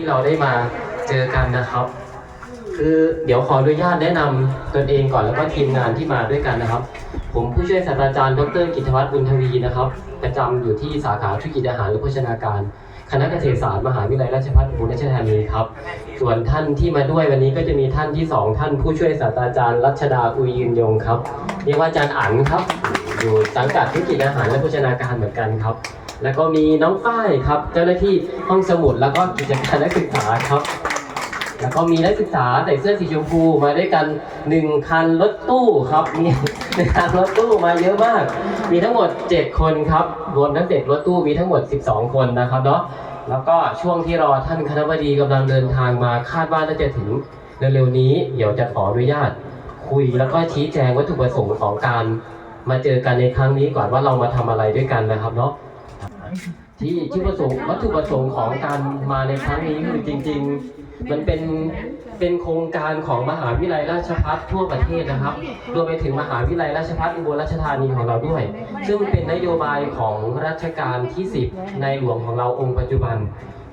ที่เราได้มาเจอกันนะครับ คือเดี๋ยวขออนุญาตแนะนำตนเองก่อนแล้วก็ทีมงานที่มาด้วยกันนะครับ ผมผู้ช่วยศาสตราจารย์ดรกิตวัฒน์บุญทวีนะครับ ประจำอยู่ที่สาขาธุรกิจอาหารและโภชนาการ คณะเกษตรศาสตร์มหาวิทยาลัยราชภัฏอุบลราชธานีครับ ส่วนท่านที่มาด้วยวันนี้ก็จะมีท่านที่สองท่านผู้ช่วยศาสตราจารย์รัชดาอุยยืนยงครับเรียกว่าอาจารย์อั๋นครับ อยู่สังกัดธุรกิจอาหารและโภชนาการเหมือนกันครับ แล้วก็มีน้องฝ้ายครับ เจ้าหน้าที่ห้องสมุดแล้วก็กิจการนักศึกษาครับ แล้วก็มีนักศึกษาใส่เสื้อสีชมพูมาด้วยกันหนึ่งคันรถตู้ครับมีหนึ่งคันรถตู้มาเยอะมาก มีทั้งหมด 7 คนครับรวมทั้งเด็กรถตู้มีทั้งหมด 12 คนนะครับเนาะแล้วก็ช่วงที่รอท่านคณะบดีกำลังเดินทางมาคาดว่าน่าจะถึงเร็วๆนี้ เดี๋ยวจะขออนุญาตคุยแล้วก็ชี้แจงวัตถุประสงค์ของการมาเจอกันในครั้งนี้ก่อนว่าเรามาทำอะไรด้วยกันนะครับเนาะ ที่ที่ประสงค์วัตถุประสงค์ของการมาในครั้งนี้คือจริง ๆ มันเป็นเป็นโครงการของมหาวิทยาลัยราชภัฏทั่วประเทศนะครับ รวมไปถึงมหาวิทยาลัยราชภัฏอุบลราชธานีของเราด้วย ซึ่งเป็นนโยบายของรัชกาลที่ 10 ในหลวงของเราองค์ปัจจุบัน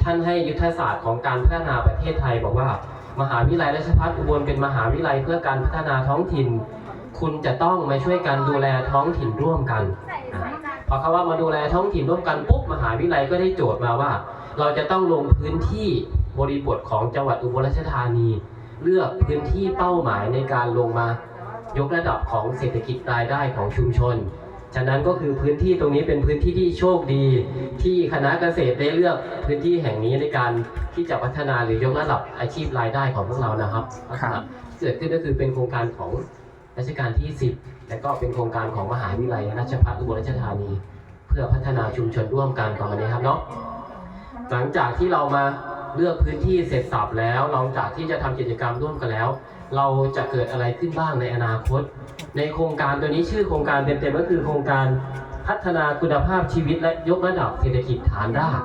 ท่านให้ยุทธศาสตร์ของการพัฒนาประเทศไทยบอกว่า มหาวิทยาลัยราชภัฏอุบลเป็นมหาวิทยาลัยเพื่อการพัฒนาท้องถิ่น คุณจะต้องมาช่วยกันดูแลท้องถิ่นร่วมกัน พอเขาว่ามาดูแลท้องถิ่นร่วมกันปุ๊บมหาวิทยาลัยก็ได้โจทย์มาว่า เราจะต้องลงพื้นที่บริบทของจังหวัดอุบลราชธานี เลือกพื้นที่เป้าหมายในการลงมายกระดับของเศรษฐกิจรายได้ของชุมชน ฉะนั้นก็คือพื้นที่ตรงนี้เป็นพื้นที่ที่โชคดี ที่คณะเกษตรได้เลือกพื้นที่แห่งนี้ในการที่จะพัฒนาหรือยกระดับอาชีพรายได้ของพวกเรานะครับครับที่เกิดขึ้นก็คือเป็นโครงการของรัชกาลที่ 10 และก็เป็นโครงการของมหาวิทยาลัยราชภัฏอุบลราชธานี เพื่อพัฒนาชุมชนร่วมกันต่อนี้ครับเนาะหลังจากที่เรามาเลือกพื้นที่เสร็จสับแล้วหลังจากที่จะทำกิจกรรมร่วมกันแล้ว เราจะเกิดอะไรขึ้นบ้างในอนาคต ในโครงการตัวนี้ชื่อโครงการเต็มๆก็คือโครงการ พัฒนาคุณภาพชีวิตและยกระดับเศรษฐกิจฐานราก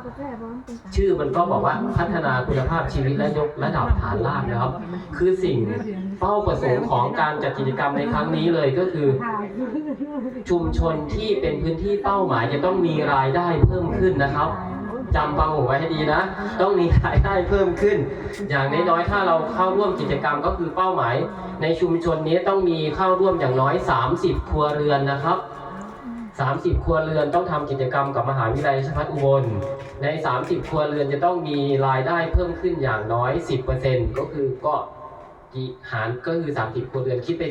ชื่อมันก็บอกว่าพัฒนาคุณภาพชีวิตและยกระดับฐานรากนะครับ คือสิ่งเป้าประสงค์ของการจัดกิจกรรมในครั้งนี้เลยก็คือ ชุมชนที่เป็นพื้นที่เป้าหมายจะต้องมีรายได้เพิ่มขึ้นนะครับจำฟังผมไว้ให้ดีนะ ต้องมีรายได้เพิ่มขึ้น อย่างน้อยๆ ถ้าเราเข้าร่วมกิจกรรมก็คือเป้าหมาย ในชุมชนนี้ต้องมีเข้าร่วมอย่างน้อย 30 ครัวเรือนนะครับ 30 ครัวเรือนต้องทำกิจกรรมกับมหาวิทยาลัยราชภัฏอุบล ใน 30 ครัวเรือนจะต้องมีรายได้เพิ่มขึ้นอย่างน้อย 10%ก็คือก็กี่หารก็คือ 30 ครัวเรือนคิดไป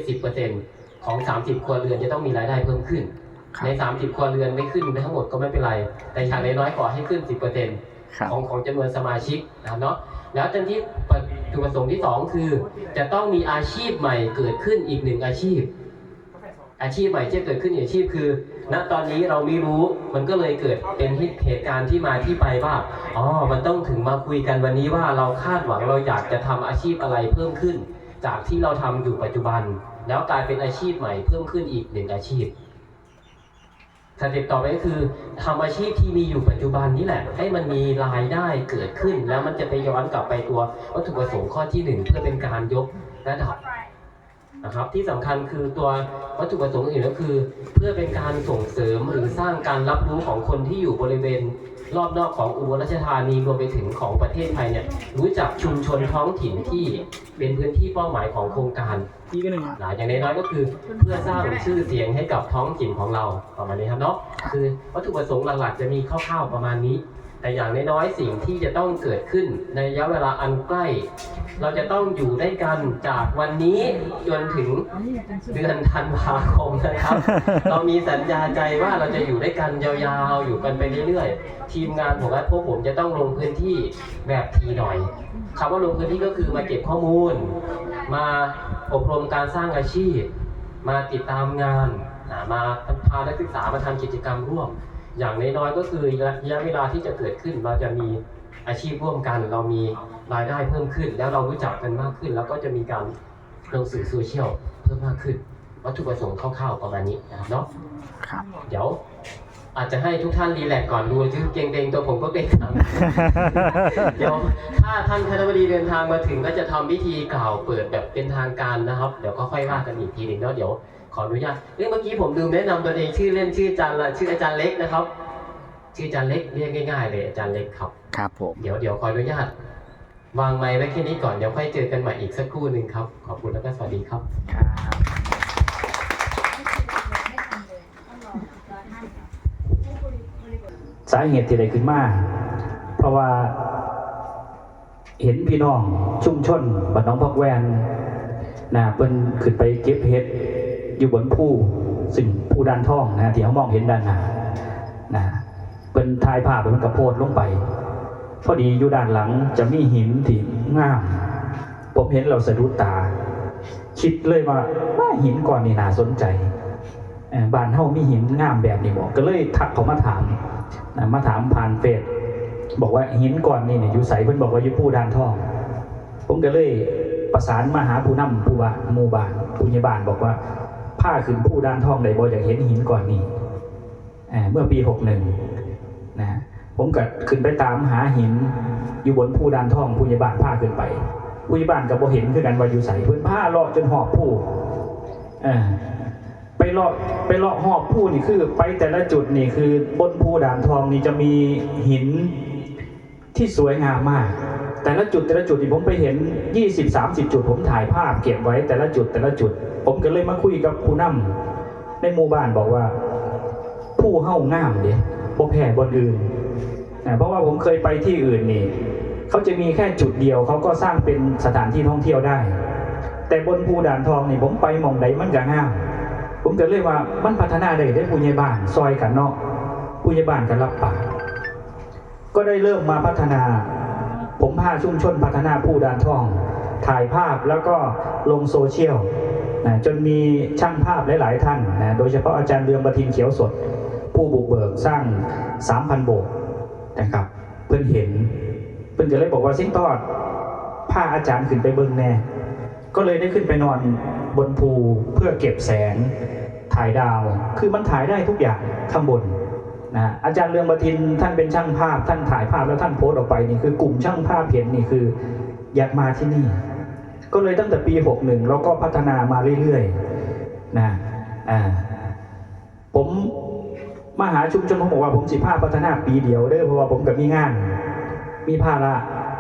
10%ของ 30 ครัวเรือนจะต้องมีรายได้เพิ่มขึ้นครับใน 30 ครัวเรือนไม่ขึ้นทั้งหมดก็ไม่เป็นไร แต่อย่างน้อยๆขอให้ขึ้น 10%ครับของของจำนวนสมาชิกนะครับเนาะแล้วจนที่จุดประสงค์ที่ 2 คือ จะต้องมีอาชีพใหม่เกิดขึ้นอีกหนึ่งอาชีพ อาชีพใหม่ที่เกิดขึ้นอีกอาชีพคือ ณตอนนี้เราไม่รู้มันก็เลยเกิดเป็นเหตุการณ์ที่มาที่ไปว่าอ๋อมันต้องถึงมาคุยกันวันนี้ว่าเราคาดหวังเราอยากจะทำอาชีพอะไรเพิ่มขึ้น จากที่เราทำอยู่ปัจจุบัน แล้วกลายเป็นอาชีพใหม่เพิ่มขึ้นอีกหนึ่งอาชีพสเต็ปต่อไปก็คือทำอาชีพที่มีอยู่ปัจจุบันนี่แหละ ให้มันมีรายได้เกิดขึ้น แล้วมันจะไปย้อนกลับไปตัววัตถุประสงค์ข้อที่หนึ่งเพื่อเป็นการยกระดับ นะครับ ที่สำคัญคือตัววัตถุประสงค์อื่นก็คือ เพื่อเป็นการส่งเสริมหรือสร้างการรับรู้ของคนที่อยู่บริเวณ รอบนอกของอุบลราชธานีรวมไปถึงของประเทศไทยเนี่ยรู้จักชุมชนท้องถิ่นที่เป็นพื้นที่เป้าหมายของโครงการพี่ก็หนึ่งหลายอย่างน้อยๆก็คือเพื่อสร้างชื่อเสียงให้กับท้องถิ่นของเราประมาณนี้ครับเนาะคือวัตถุประสงค์หลักๆจะมีคร่าวๆประมาณนี้ แต่อย่างน้อยๆสิ่งที่จะต้องเกิดขึ้นในระยะเวลาอันใกล้ เราจะต้องอยู่ด้วยกันจากวันนี้จนถึงเดือนธันวาคมนะครับ เรามีสัญญาใจว่าเราจะอยู่ด้วยกันยาวๆอยู่กันไปเรื่อยๆ ทีมงานผมและพวกผมจะต้องลงพื้นที่แบบทีหน่อยคำว่าลงพื้นที่ก็คือมาเก็บข้อมูล มาอบรมการสร้างอาชีพ มาติดตามงานอ่ามาพานักศึกษามาทำกิจกรรมร่วม อย่างน้อยๆก็คือระยะเวลาที่จะเกิดขึ้น เราจะมีอาชีพร่วมกัน เรามีรายได้เพิ่มขึ้น แล้วเรารู้จักกันมากขึ้น แล้วก็จะมีการลงสื่อโซเชียลเพิ่มมากขึ้น วัตถุประสงค์คร่าวๆประมาณนี้นะครับเนาะครับเดี๋ยวอาจจะให้ทุกท่านรีแลกซ์ก่อนดูชื่อเก่งๆตัวผมก็เก่งตามเดี๋ยวถ้าท่านคณะบดีเดินทางมาถึงก็จะทำพิธีกล่าวเปิดแบบเป็นทางการนะครับ เดี๋ยวก็ค่อยว่ากันอีกทีหนึ่งเนาะเดี๋ยว ขออนุญาตเรื่องเมื่อกี้ผมลืมแนะนำตัวเองชื่อเล่นชื่ออาจารย์ละชื่ออาจารย์เล็กนะครับ ชื่ออาจารย์เล็กเรียกง่ายๆเลยอาจารย์เล็กครับ ครับผม เดี๋ยวเดี๋ยวขออนุญาตวางไม้ไว้แค่นี้ก่อนเดี๋ยวค่อยเจอกันใหม่อีกสักครู่หนึ่งครับ ขอบคุณแล้วก็สวัสดีครับ ครับสาเหตุที่ได้ขึ้นมา เพราะว่าเห็นพี่น้อง ชุมชนบ้านหน้องพักแวนนะเพิ่นขึ้นไปเก็บเห็ด อยู่บนภูซึ่งภูด้านท่องนะที่เขามองเห็นด้านหน้านะเพิ่นถ่ายภาพไปมันกระโพดลงไปพอดีอยู่ด้านหลังจะมีหินที่งาม ผมเห็นเราสะดุดตา คิดเลยว่าว่าหินก่อนนี่น่าสนใจบ้านเฮามีหินงามแบบนี้บอกก็เลยทักเขามาถามนะมาถามผ่านเฟซบอกว่าหินก่อนนี่เนี่ยอยู่ใสเพิ่นบอกว่าอยู่ผู้ดานทอง ผมก็เลยประสานมาหาผู้นำผู้บ้านหมู่บ้านผู้ใหญ่บ้านบอกว่า ผ้าขึ้นผู้ด้านทองได้บ่อยากเห็นหินก่อนนี่เมื่อปีหกหนึ่งนะผมก็ขึ้นไปตามหาหิน อยู่บนผู้ด้านทองผู้ใหญ่บ้านผ้าขึ้นไปผู้ใหญ่บ้านกับบ่เห็นคือกันว่าอยู่ใสเพิ่นผ้าลาะจนหอบผู้ไปลาะไปลาะหอบผู้นี่คือ ไปแต่ละจุดนี่คือบนผู้ด่านทองนี่จะมีหินที่สวยงามมาก แต่ละจุดแต่ละจุดที่ผมไปเห็น 20 30 จุดผมถ่ายภาพเก็บไว้แต่ละจุดแต่ละจุด ผมก็เลยมาคุยกับผู้นำในหมู่บ้านบอกว่า ผู้เฮ้างามเดียบ่แพ้บนอื่นนะเพราะว่าผมเคยไปที่อื่นนี่เขาจะมีแค่จุดเดียวเขาก็สร้างเป็นสถานที่ท่องเที่ยวได้ แต่บนภูด่านทองนี่ผมไปมองใดมันก็งาม ผมก็เลยว่ามันพัฒนาได้ได้ผู้ใหญ่บ้านซอยกันเนาะผู้ใหญ่บ้านกันรับปากก็ได้เริ่มมาพัฒนา ผมพาชุมชนพัฒนาผู้ด่านทอง ถ่ายภาพแล้วก็ลงโซเชียล นะจนมีช่างภาพหลาย ๆ ท่านนะโดยเฉพาะอาจารย์เรืองประทินเขียวสด ผู้บุกเบิกสร้าง 3,000 โบกนะครับ เพื่อนเห็น เพื่อนก็เลยบอกว่าสิ้นทอดพาอาจารย์ขึ้นไปเบิ้งแน่ ก็เลยได้ขึ้นไปนอนบนภูเพื่อเก็บแสงถ่ายดาว คือมันถ่ายได้ทุกอย่างข้างบนนะอาจารย์เรืองบทินท่านเป็นช่างภาพท่านถ่ายภาพแล้วท่านโพสต์ออกไปนี่คือกลุ่มช่างภาพเห็นนี่คือ อยากมาที่นี่ ก็เลยตั้งแต่ปี 61เราก็พัฒนามาเรื่อยๆนะอ่าผมมหาชุมชนผมบอกว่าผมสิภาพพัฒนาปีเดียวเด้อเพราะว่าผมกับมีงาน มีภาระ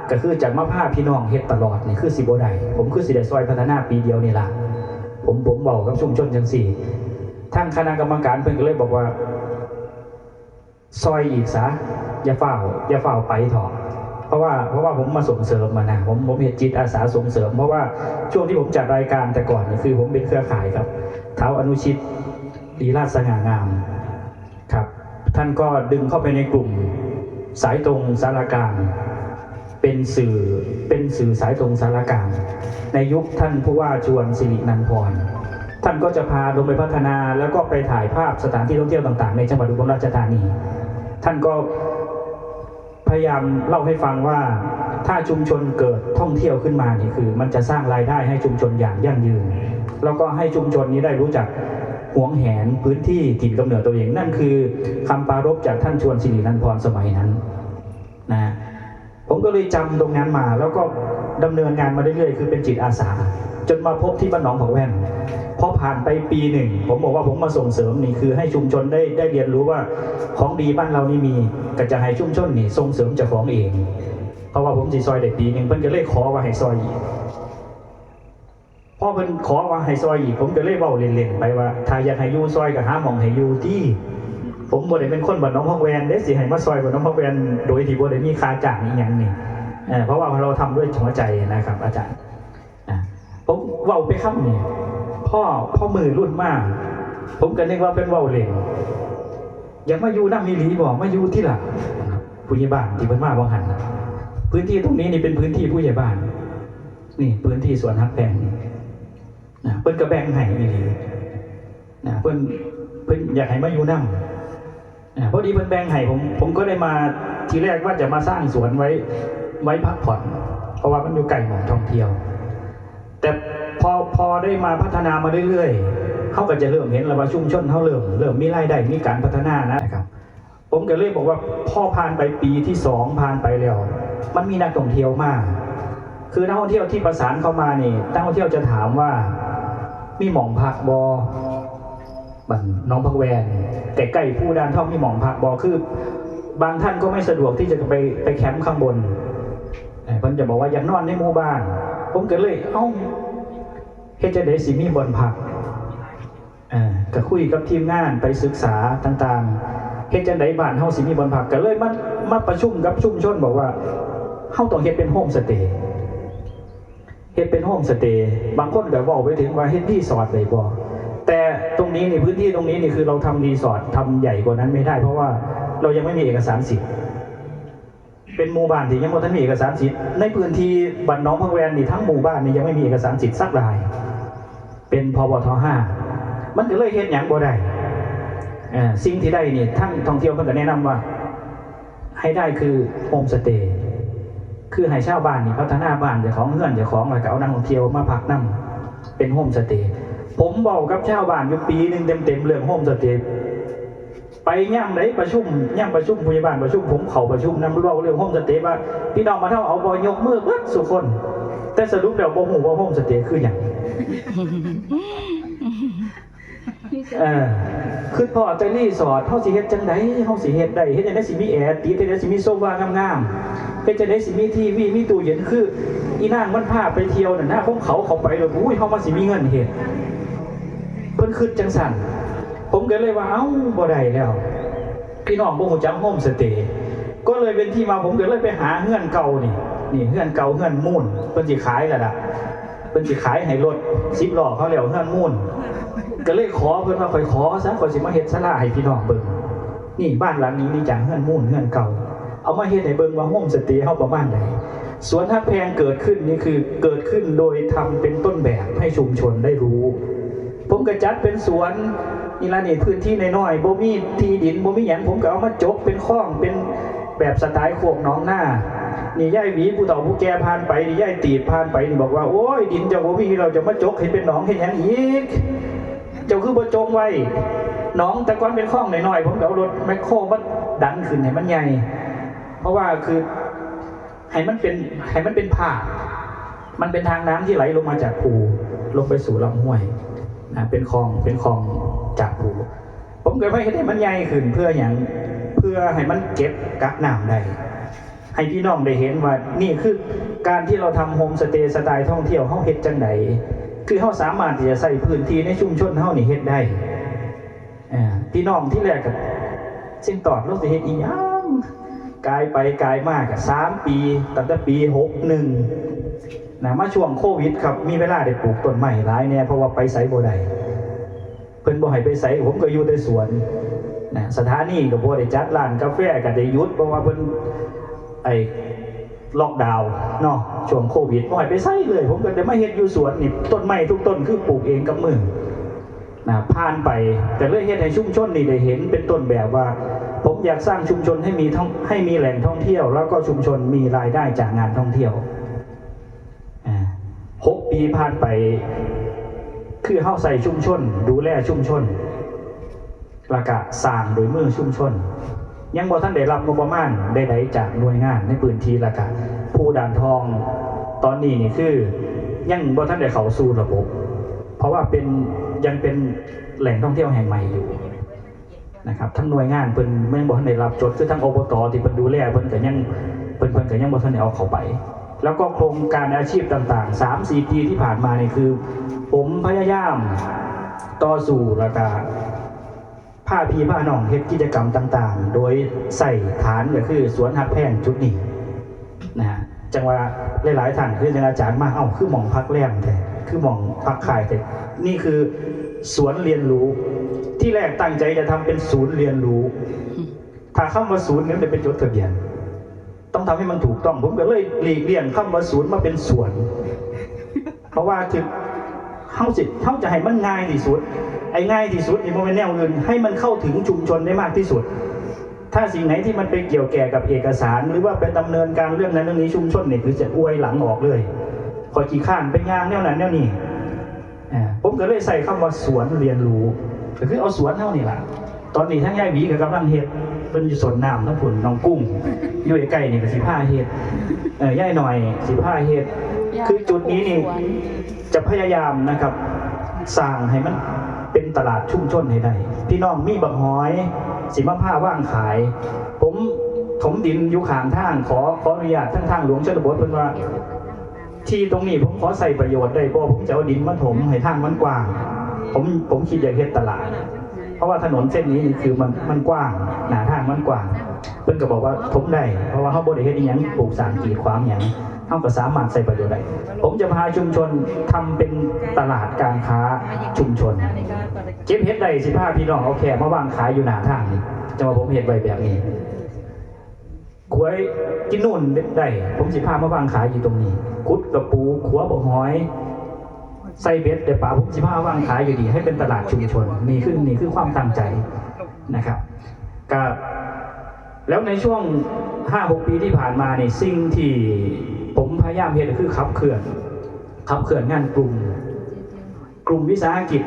ก็คือจากมาภาพี่น้องเฮ็ดตลอดนี่คือสิบไดผมคือสิได้ซอยพัฒนาปีเดียวนี่ละผมผมบอกกับชุมชนจังสี่ทางคณะกรรมการเพิ่นก็เลยบอกว่า ซอยอีกซะอย่าเฝ้าอย่าเฝ้าไปถอะ เพราะว่าเพราะว่าผมมาส่งเสริมมานะผมผมเห็นจิตอาสาส่งเสริม เพราะว่าช่วงที่ผมจัดรายการแต่ก่อนนี่คือผมเป็นเครือข่ายครับเท้าอนุชิตดีราชสง่างามครับ ท่านก็ดึงเข้าไปในกลุ่มสายตรงสารกลางเป็นสื่อเป็นสื่อสายตรงสารกลางในยุคท่านผู้ว่าชวนสิรินันพรท่านก็จะพาลงไปพัฒนาแล้วก็ไปถ่ายภาพสถานที่ท่องเที่ยวต่างๆ ในจังหวัดอุบลราชธานี ท่านก็ พยายามเล่าให้ฟังว่าถ้าชุมชนเกิดท่องเที่ยวขึ้นมานี่คือ มันจะสร้างรายได้ให้ชุมชนอย่างยั่งยืน แล้วก็ให้ชุมชนนี้ได้รู้จักหวงแหนพื้นที่ถิ่นกำเนิดตัวเอง นั่นคือคำปรารบจากท่านชวนสิรินันพรสมัยนั้น เลยจำตรงนั้นมา แล้วก็ดำเนินงานมาเรื่อยๆ คือเป็นจิตอาสา จนมาพบที่บ้านหนองผักแว่นพอผ่านไปปีหนึ่ง ผมบอกว่าผมมาส่งเสริมนี่คือให้ชุมชนได้ได้เรียนรู้ว่าของดีบ้านเรานี่มีก็จะให้ชุมชนนี่ส่งเสริมจ้าของเอง เพราะว่าผมสีซอยเด็กปีหนึ่งเพิ่นก็เลยขอว่าให้ซอยอีกพอเพิ่นขอว่าให้ซอยอีกผมก็เลยเว้าเล่นๆไปว่าถ้าอยากให้ยูซอยก็หาหมองให้ยูที่ ผมบ่ได้เป็นคนบ้านหน้องพักแวนเด้สิให้มาซอยบ้านหน้องพักแวนโดยที่บ่ได้มีค่าจ้างอีหยังนี่เออเพราะว่าเราทำด้วยหัวใจนะครับ อาจารย์ผมเว้าไปคำนี่พ่อพ่อมือรุ่นมาก ผมก็นึกว่าเป็นเว้าเล่นอยากมาอยู่น้ำมีหลีบอกมาอยู่ที่หลังผู้ใหญ่บ้านที่เพิ่นมาบ่หันพื้นที่ตรงนี้นี่เป็นพื้นที่ผู้ใหญ่บ้าน นี่ พื้นที่สวนฮักแพงนี่นะเพิ่นก็แบ่งให้อีหลีนะเพิ่นเพิ่นอยากให้มาอยู่น้ำ อ่าพอดีเพิ่นแบ่งให้ผม ผมก็ได้มาทีแรกว่าจะมาสร้างสวนไว้ไว้พักผ่อน เพราะว่ามันอยู่ไกลหมองท่องเที่ยว แต่พอพอได้มาพัฒนามาเรื่อยๆเขาก็จะเริ่มเห็นแล้วว่าชุมชนเขาเริ่มเริ่มมีรายได้มีการพัฒนานะครับ ผมก็เลยบอกว่าพ่อผ่านไปปีที่สองผ่านไปแล้ว มันมีนักท่องเที่ยวมาก คือนักท่องเที่ยวที่ประสานเข้ามานี่นักท่องเที่ยวจะถามว่ามีหมองพักบอ บันน้องพักแวนแต่ใกล้ผู้ดานท่องมีหมองพักบอคือบางท่านก็ไม่สะดวกที่จะไปไปแคมป์ข้างบนเพิ่นจะบอกว่าอยากนอนในหมู่บ้าน ผมก็เลยเอ้าเฮ็ดจะได้สิมีบนพักก็คุยกับทีมงานไปศึกษาต่างๆเฮ็ดจังไดบ้านเฮาสิมีบนพักก็เลยมามาประชุมกับชุมชนบอกว่าเฮาต้องเฮ็ดเป็นโฮมสเตย์เฮ็ดเป็นโฮมสเตย์บางคนก็เว้าไปถึงว่าเฮ็ดรีสอร์ทได้บ่ แต่ตรงนี้ในพื้นที่ตรงนี้นี่คือเราทำรีสอร์ททำใหญ่กว่านั้นไม่ได้ เพราะว่าเรายังไม่มีเอกสารสิทธิ์เป็นหมู่บ้านที่ยังไม่ทันมีเอกสารสิทธิ์ในพื้นที่บ้านน้องพังแวนนี่ทั้งหมู่บ้านนี่ยังไม่มีเอกสารสิทธิ์สักราย เป็นพบทห้ามันก็เลยเฮ็ดหยังบ่ได้สิ่งที่ได้นี่ทั้งท่องเที่ยวเพิ่นก็แนะนำว่า ให้ได้คือโฮมสเตย์คือให้เช่าบ้านนี่พัฒนาบ้านเจ้าของเฮือนเจ้าของแล้วก็เอานักท่องเที่ยวมาพักนํเป็นโฮมสเตย์ ผมบอกกับชาวบ้านอยู่ปีหนึงเต็มๆเรื่องโฮมสเตย์ไปย่ำไหนประชุมย่ำประชุมพยาบาลประชุมผมเขาประชุมนำเราเรื่องโฮมสเตย์ว่าพี่น้องมาเท่าเอาบอยกมือเบิดสุคน แต่สรุปแล้วบ่ฮู้ว่าโฮมสเตย์คือหยังเออคือพอใจรีสอร์ทเฮาสิเฮ็ดจังไดเฮาสิเฮ็ดได้เฮ็ดจังได๋สิมีแอร์ติดเฮ็ดจังได๋สิมีโซฟางามๆเฮ็ดจังได๋สิมีทีวีมีตู้เย็นคือ อีนางมันพาไปเที่ยวนั่นนะของเขาเขาไปแล้วอุ้ยเฮามาสิมีเงินเฮ็ด เพิ่นคิดจังสันผมก็เลยว่าเอ้าบ่ได้แล้วพี่น้องบ่ฮู้จักโฮมสเตย์ก็เลยเป็นที่มาผมก็เลยไปหาเฮือนเก่านี่ นี่เฮือนเก่าเฮือนมูนเพิ่นสิขายแล้วล่ะเพิ่นสิขายให้รถ10ล้อเขาแล้วเฮือนมูนก็เลยขอเพิ่นว่าค่อยขอซะค่อยสิมาเฮ็ดศาลาให้พี่น้องเบิ่งนี่บ้านหลังนี้นี่จังเฮือนมูนเฮือนเก่า เอามาเฮ็ดให้เบิ่งว่าโฮมสเตย์เฮาประมาณใดสวนฮักแพงเกิดขึ้นนี่คือเกิดขึ้นโดยทำเป็นต้นแบบให้ชุมชนได้รู้ ผมก็จัดเป็นสวนนี่ละนี่พื้นที่น้อยๆบ่มีที่ดินบ่มีหยังผมก็เอามาจกเป็นคลองเป็นแบบสไตล์โคกน้องหน้านี่ย่ายหวีผู้เฒ่าผู้แก่ผ่านไปนี่ย่ายตีผ่านไปนี่บอกว่าโอ้ยดินเจ้าบ่มีเราจะมาจกให้เป็นหนองเฮ็ดหยังอีกเจ้าคือบ่จงไว้หนองแต่ก่อนเป็นคลองน้อยๆผมก็เอารถแมคโครมาดันขึ้นให้มันใหญ่ เพราะว่าคือให้มันเป็นให้มันเป็นผ่ามันเป็นทางน้ำที่ไหลลงมาจากภูลงไปสู่ลำห้วย นะเป็นคลองเป็นคลองจากภูผมเกิดไม่ให้มันใหญ่ขึ้นเพื่ออย่างเพื่อให้มันเก็บกักน้ำได้ให้พี่น้องได้เห็นว่านี่คือการที่เราทำโฮมสเตย์สไตล์ท่องเที่ยวเฮาเฮ็ดจังไดคือเฮาสามารถที่จะใส่พื้นที่ในชุมชนเฮานี่เฮ็ดได้พี่น้องที่แรกกับสิ่งตอดรถสิเฮ็ดอีหยังกลายไปกลายมากอะสามปีตั้งแต่ปีหกหนึ่ง นะมาช่วงโควิดครับมีเวลาได้ปลูกต้นไม้หลายเนี่ยเพราะว่าไปไสบ่ได้เพิ่นบ่ให้ไปไสผมก็อยู่ในสวนนะสถานีก็บ่ได้จัดร้านกาแฟก็ได้หยุดเพราะว่าเพิ่นไอ้ล็อกดาวน์เนาะช่วงโควิดบ่ให้ไปไสเลย ผมก็ได้มาเฮ็ดอยู่สวนนี่ต้นไม้ทุกต้นคือปลูกเองกับมือนะผ่านไปแต่เลยเฮ็ดให้ชุมชนนี่ได้เห็นเป็นต้นแบบว่า ผมอยากสร้างชุมชนให้มีท่องให้มีแหล่งท่องเที่ยว แล้วก็ชุมชนมีรายได้จากงานท่องเที่ยว ผ่านไป คือเข้าใส่ชุมชน ดูแลชุมชนแล้วก็สร้างโดยมือชุมชน ยังบ่ท่านได้รับงบประมาณใดๆจากหน่วยงานในพื้นที่และก็ผู้ด่านทองตอนนี้นี่คือยังบ่ท่านได้เข้าสู่ระบบ เพราะว่าเป็นยังเป็นแหล่งท่องเที่ยวแห่งใหม่อยู่นะครับทั้งหน่วยงานเพิ่นยังบ่ทันได้รับจดคือทั้งอบตที่เพิ่นดูแลเพิ่นก็ยังเพิ่นเพิ่นก็ยังบ่ทันได้เอาเข้าไป แล้วก็โครงการอาชีพต่างๆ 3 4 ปีที่ผ่านมานี่คือ ผมพยายามต่อสู้แล้วก็ผ้าพีผ้าหนองเฮ็ดกิจกรรมต่างๆ โดยใส่ฐานก็คือสวนหักแพ่งจุดนี้นะฮะจังหว่าหลายๆท่านคืออาจารย์มาเอ้าคือหมองพักแรมแท้คือหมองพักขายแต่นี่คือสวนเรียนรู้ ที่แรกตั้งใจจะทำเป็นศูนย์เรียนรู้ ถ้าเข้ามาศูนย์นี่ยมันจะเป็นจดทะเบียน ต้องทำให้มันถูกต้อง ผมก็เลยหลีกเลี่ยงคำว่าศูนย์มาเป็นสวน เพราะว่าคือเข้าสิเข้าจะให้มันง่ายที่สุด ไอ้ง่ายที่สุดนี่มันเป็นแนวอื่นให้มันเข้าถึงชุมชนได้มากที่สุด ถ้าสิ่งไหนที่มันไปเกี่ยวแก่กับเอกสาร หรือว่าไปดำเนินการเรื่องนั้นเรื่องนี้ชุมชนเนี่ยคือจะอวยหลังออกเลยคอยขี่ข้านไปย่างแนวนั้นแนวนี้ผมก็เลยใส่คำว่าสวนเรียนรู้ก็คือเอาสวนเท่านี่แหละตอนนี้ทั้งยายหวีกับกำลังเฮ็ด เป็นอยู่สวนน้ำทั้งผุนน้องกุ้งอยู่ใกล้ๆนี่ก็สิผ้าเฮ็ดเออย่ายหน่อยสิผ้าเฮ็ดคือจุดนี้นี่จะพยายามนะครับสร้างให้มันเป็นตลาดชุ่มชนให้ได้พี่น้องมีบักหอย สิมาผ้าว่างขาย ผมถมดินอยู่ข้างทางขอขออนุญาตทั้งทางหลวงชนบทเพิ่นว่าที่ตรงนี้ผมขอใส่ประโยชน์ได้บ่ผมจะเอาดินมาถมให้ทางมันกว้าง ผมผมคิดอยากเฮ็ดตลาดเพ ราะว่าถนนเส้นนี้คือมันมันกว้างหนาทางมันกว้าง เพิ่นก็บอกว่าถมได้เพราะว่าเฮาบ่ได้เฮ็ดอีหยังปลูกสร้างกีดขวางหยังเฮาก็สามารถใส่ประโยชน์ได้ผมจะพาชุมชนทำเป็นตลาดการค้าชุมชน เก็บเฮ็ดได้สิพาพี่น้องเอาแขกมาวางขายอยู่หนาทางนี่จะมาผมเฮ็ดไว้แบบนี้ขวยกินนู่นได้ ผมสิพามาวางขายอยู่ตรงนี้กุดกระปูขัวบกหอย ใส่เบ็ดเดี๋ยวป๋าผมสิพามาวางขายอยู่ดี ให้เป็นตลาดชุมชนนี่คือนี่คือความตั้งใจนะครับกับแล้วในช่วง 5-6 ปีที่ผ่านมาเนี่ยสิ่งที่ผมพยายามเห็นคือขับเคลื่อนขับเคลื่อนงานกลุ่ม กลุ่มวิสาหกิจ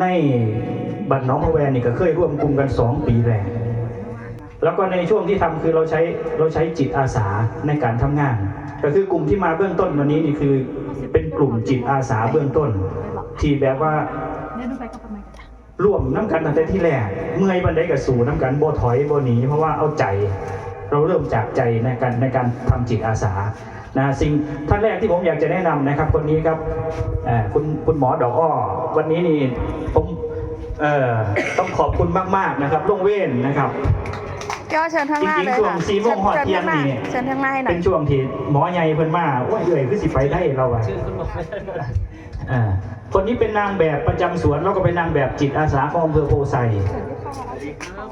ในบัตรน้องพะแวนนี่ก็เคยร่วมกลุ่มกัน 2 ปีแรกแล้วก็ในช่วงที่ทำคือเราใช้เราใช้จิตอาสาในการทำงาน ก็คือกลุ่มที่มาเบื้องต้นวันนี้นี่คือเป็นกลุ่มจิตอาสาเบื้องต้น ที่แบบว่าร่วมน้ำกันตั้งแต่ที่แรกเมื่อยบันไดกับสู่น้ำกันโบถอยโบหนีเพราะว่าเอาใจ เราเริ่มจากใจในการในการทำจิตอาสานะสิ่งท่านแรกที่ผมอยากจะแนะนำนะครับ คนนี้ครับคุณคุณหมอดอกอ้อวันนี้นี่ผมต้องขอบคุณมาก ๆนะครับลุงเว้นนะครับ พี่อ้อเชิญข้างหน้าจริงๆเลยช่วงค่ะสี่โมงหอดเที่ยงนี่เชิญข้างหน้าให้หน่อเป็ยนช่วงที่หมอใหญ่เพิ่นมาโอ้ยเอ่ยคือสิไปได้เราอะชื่อคุณหมอไม่ได้เลยอ่าคนนี้เป็นนางแบบประจำสวนแล้วก็เป็นนางแบบจิตอาสาของอำเภอโพไซ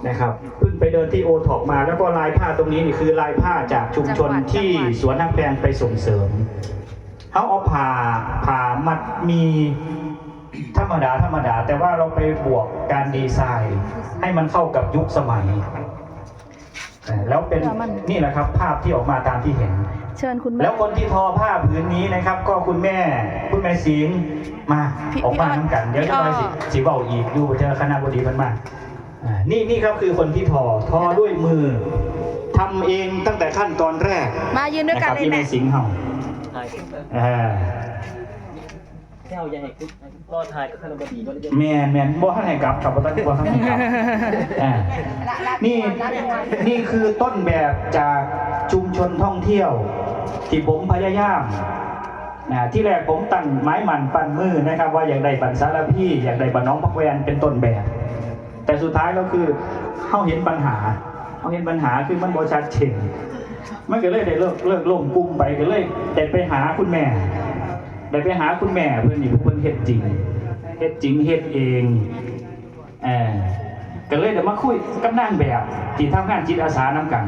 นะครับเพิ่งไปเดินที่โอท็อปมา แล้วก็ลายผ้าตรงนี้นี่คือลายผ้าจากชุมชนที่สวนนักแพงไปส่งเสริมเขาเอาผ่าผ่ามัดมีธรรมดาธรรมดา แต่ว่าเราไปบวกการดีไซน์ ให้มันเข้ากับยุคสมัยอ่า แล้วเป็นนี่แหละครับภาพที่ออกมาตามที่เห็น เชิญคุณแม่แล้วคนที่ทอผ้าผืนนี้นะครับ ก็คุณแม่คุณแม่สิงห์มาพี่ออกมาพี่อ้อทำกันเดี๋ยวพี่จะอ้อไปสิสิเบาอีกดูเจอคณะบดีมันมาอ่านี่นี่ครับคือคนที่ทอทอด้วยมือทำเองตั้งแต่ขั้นตอนแรก มายืนด้วยนะกัคนรับเลยที่แม่แม่สิงห์เฮาถ่ายอ่า แก้วใหญ่คุณรอถ่ายกับคณะบดีด้วยแม่นแม่นบ่ทันให้กลับครับบ่ทันบ่ทันให้กลับอ่านี่นี่คือต้นแบบจากชุมชนท่องเที่ยว ที่ผมพยายามนะที่แรกผมตั้งไม้หมันปั้นมือนะครับ ว่าอยากได้บันสารพี่อยากได้บันน้องพักแวนเป็นต้นแบบ แต่สุดท้ายก็คือเขาเห็นปัญหาเขาเห็นปัญหาคือมันบชัดเจนมันก็เลยได้เลิกเลิกลงกลุ่มไปก็เลยได้ไปหาคุณแม่ ได้ไปหาคุณแม่เพื่อนนี่เพื่อนเฮ็ดจริงเฮ็ดจริงเฮ็ดเองเออก็เลยเดี๋ยวมาคุยกับนางแบบที่ทำงานจิตอาสานำกัน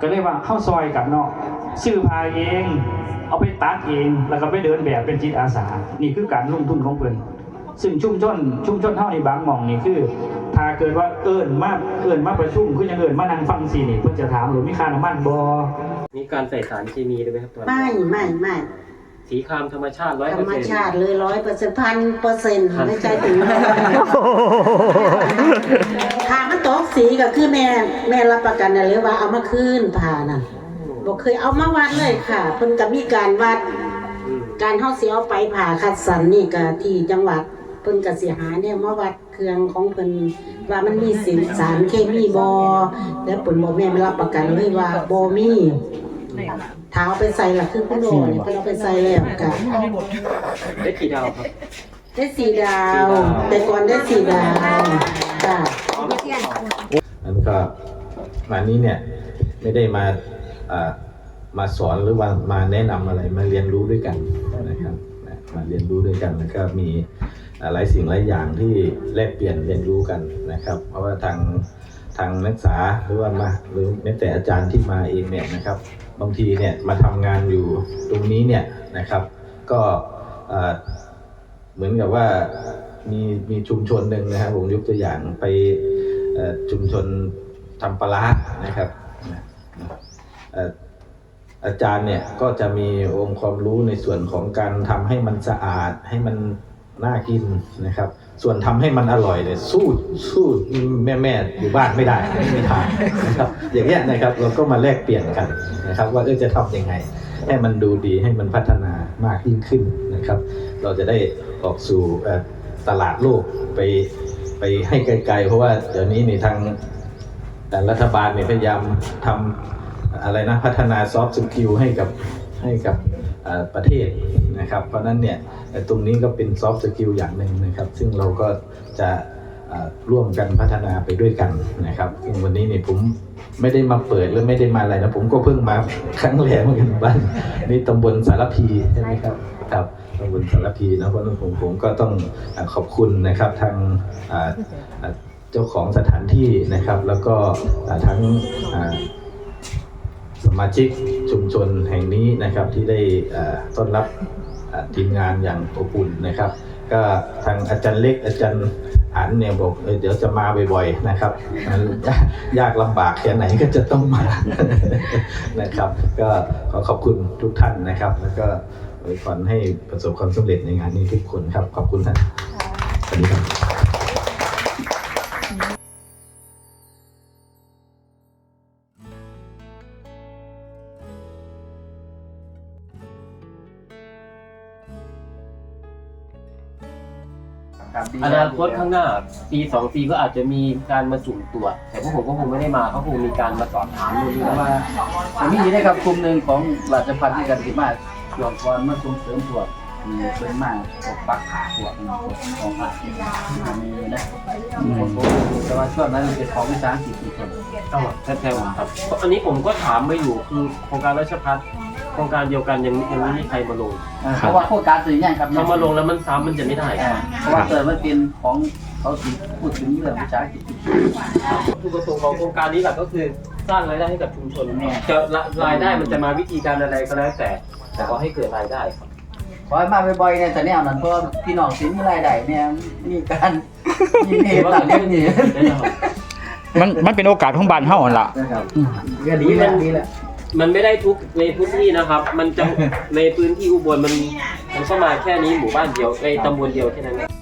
ก็เลยว่าเข้าซอยกับเนาะซื้อพาเอง เอาไปตัดเองแล้วก็ไปเดินแบบเป็นจิตอาสา นี่คือการลงทุนของเพิ่นซึ่งชุมชนชุมชนเท่าในบางหม่องนี่คือถ้าเกิดว่าเอิญมาเอิญมาประชุมคือยังเอิญมานั่งฟังสินี่เพิ่นจะถามหรือมีค่าน้ำมันบ่มีการใส่สารเคมีด้วยไหมครับตอนนี้ไม่ไม่ไม่ สีครามธรรมชาติร้อยธเปรอร์รมเซ็นต์ชาติเลยร้อยเปอร์เซ็นต์พันเปอร์เซ็นต์ไม่ใช่ถึงผ่ามันตกสีก็คือแม่แม่รับประกันได้เลยว่าเอามาคืนผ่านั่นบอกเคยเอามาวัดเลยค่ะ เพิ่นก็มีการวัดอืมการเฮาสิเอาไปผ่าคัดสรรนี่ก็ที่จังหวัดเพิ่นก็สิหาเนี่ยมาวัดเครื่องของเพิ่นว่ามันมีสินสารเคมีบ่แล้วเพิ่นบอกแม่ไม่รับประกันเลยว่าบ่มี ถ้าเอาไปใส่ล่ะคือคุณโลนี่เพิ่นเอาไปใส่แล้วก็ได้กี่ดาวครับได้สี่ดาว แต่ก่อนได้สี่ดาวจ้ะนั้นก็มานี้เนี่ยไม่ได้มาอ่ามาสอนหรือว่ามาแนะนำอะไรมาเรียนรู้ด้วยกันนะครับนะมาเรียนรู้ด้วยกันแล้วก็มีอ่าหลายสิ่งหลายอย่างที่แลกเปลี่ยนเรียนรู้กันนะครับ เพราะว่าทางทางนักศึกษาหรือว่ามาหรือแม้แต่อาจารย์ที่มาเองเนี่ยนะครับ บางทีเนี่ยมาทำงานอยู่ตรงนี้เนี่ยนะครับ ก็เหมือนกับว่ามีมีชุมชนหนึ่งนะครับผมยกตัวอย่างไปชุมชนทำปลาร้านะครับนะเอ่ออาจารย์เนี่ยก็จะมีองค์ความรู้ในส่วนของการทำให้มันสะอาดให้มัน น่ากินนะครับ ส่วนทำให้มันอร่อยเนี่ยสู้สู้แม่แม่อยู่บ้านไม่ได้ไม่มีทางนะครับ อย่างเงี้ยนะครับเราก็มาแลกเปลี่ยนกันนะครับ ว่าเออจะทำยังไง ให้มันดูดีให้มันพัฒนามากยิ่งขึ้นนะครับ เราจะได้ออกสู่ตลาดโลกไปไปให้ไกลๆ เพราะว่าเดี๋ยวนี้ในทางแต่รัฐบาลเนี่ยพยายามทำอะไรนะพัฒนาซอฟต์สกิลให้กับให้กับประเทศนะครับ เพราะนั้นเนี่ยตรงนี้ก็เป็นซอฟต์สกิลอย่างหนึ่งนะครับ ซึ่งเราก็จะร่วมกันพัฒนาไปด้วยกันนะครับ ซึ่งวันนี้เนี่ยผมไม่ได้มาเปิดหรือไม่ได้มาอะไรนะ ผมก็เพิ่งมาครั้งแรกเหมือนกันบ้านนี่ตำบลสารพีใช่ไหมครับครับตำบลสารพีนะเพราะนั้นผมผมก็ต้องขอบคุณนะครับทางเจ้าของสถานที่นะครับ แล้วก็ทั้งสมาชิกชุมชนแห่งนี้นะครับที่ได้ต้อนรับ ทีมงานอย่างอบอุ่นนะครับ ก็ทางอาจารย์เล็กอาจารย์อันเนี่ยบอกเออเดี๋ยวจะมาบ่อยๆนะครับมันยากยากลำบากแค่ไหนก็จะต้องมานะครับ ก็ขอขอบคุณทุกท่านนะครับ แล้วก็อวยพรให้ประสบความสำเร็จในงานนี้ทุกคนครับ ขอบคุณท่านสวัสดีครับ อนาคตข้างหน้าปีสองปีก็อาจจะมีการมาสุ่มตรวจแต่พวกผมก็คงไม่ได้มาเขาคงมีการมาสอบถามนู่นนี่แต่นั่นว่าผมมีได้ครับกลุ่มหนึ่งของราชพัฒน์ที่กันที่มาตรวจก่อนมาส่งเสริมตรวจมีเป็นมากปกปักขาตรวจของภาคมีนะแต่ว่าช่วงนั้นเป็นของวิสาหกิจชุมชนต้องแท้ๆครับอันนี้ผมก็ถามมาอยู่คือโครงการราชพัฒ โครงการเดียวกันยังยังไม่มีใครมาลงเพราะว่าโครงการตัวนี้ครับถ้ามาลงแล้วมันซ้ำมันจะไม่ได้เพราะว่าเกิดมันเป็นของเขาสิพูดถึงเรื่องวิสาหกิจ จุดประสงค์ของโครงการนี้หลักก็คือสร้างรายได้ให้กับชุมชนจะรายได้มันจะมาวิธีการอะไรก็แล้วแต่ แต่ก็ให้เกิดรายได้ครับขอให้มาบ่อยๆเนี่ยแต่แนวนั้นเพราะพี่น้องสิมีรายได้เนี่ยมีการมีเนตต่างกันนี่แน่นอนมันมันเป็นโอกาสของบ้านเฮาหั่นล่ะ นะครับก็ดีแล้วดีแล้ว มันไม่ได้ทุกในพื้นที่นะครับ มันจะในพื้นที่อุบลมันมันเข้ามาแค่นี้หมู่บ้านเดียวในตำบลเดียวแค่นั้น